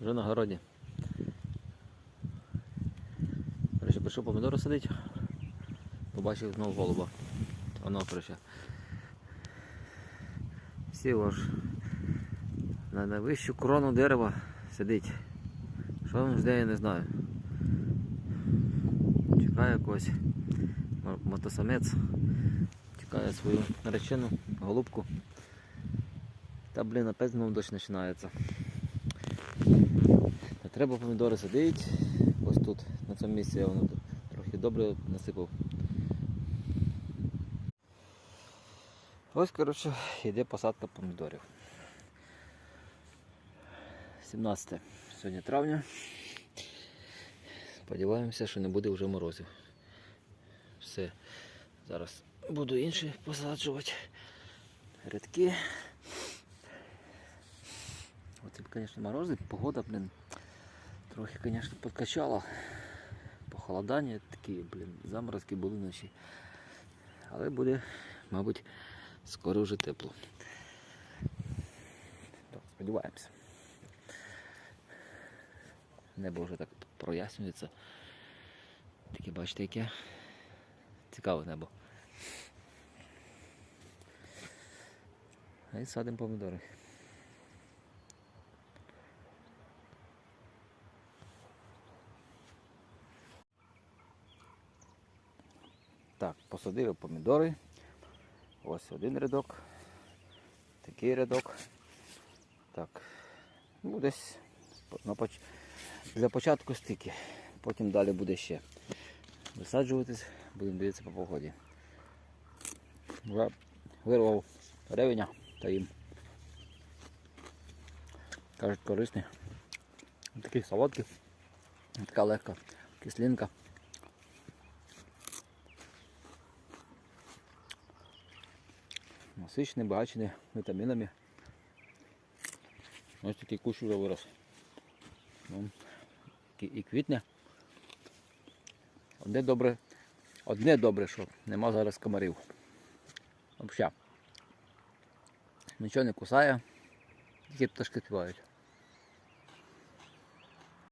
Вже на городі. Короче, прийшов помідори садити. Побачив знову голуба. Воно короче. Сів аж на найвищу крону дерева сидить. Що він жде, я не знаю. Чекає якогось мотосамець. Чекає свою наречену голубку. Та блін, опять знову дощ починається. Та треба помідори садити. Ось тут, на цьому місці я воно трохи добре насипав. Ось, коротше, йде посадка помідорів. 17 сьогодні травня. Сподіваємося, що не буде вже морозів. Все. Зараз буду інші посаджувати. Рядки. Оце, звісно, морози, погода, блін, трохи, звісно, подкачала. Похолодання такі, блін, заморозки були вночі. Але буде, мабуть, скоро вже тепло. Так, сподіваємося. Небо вже так прояснюється. Таке, бачите, яке цікаве небо. А і садимо помідори. Так, посадили помідори. Ось один рядок. Такий рядок. Так. Ну, десь для початку стільки. Потім далі буде ще висаджуватись, будемо дивитися по погоді. Вирвав ревеня та їм. Кажуть, корисний. Такий солодкий. Така легка кислинка. Насичений, багачені вітамінами. Ось такий кущ вже вирос. Ну, і квітне. Одне добре, одне добре, що нема зараз комарів. Взагалі. Нічого не кусає, тільки пташки співають.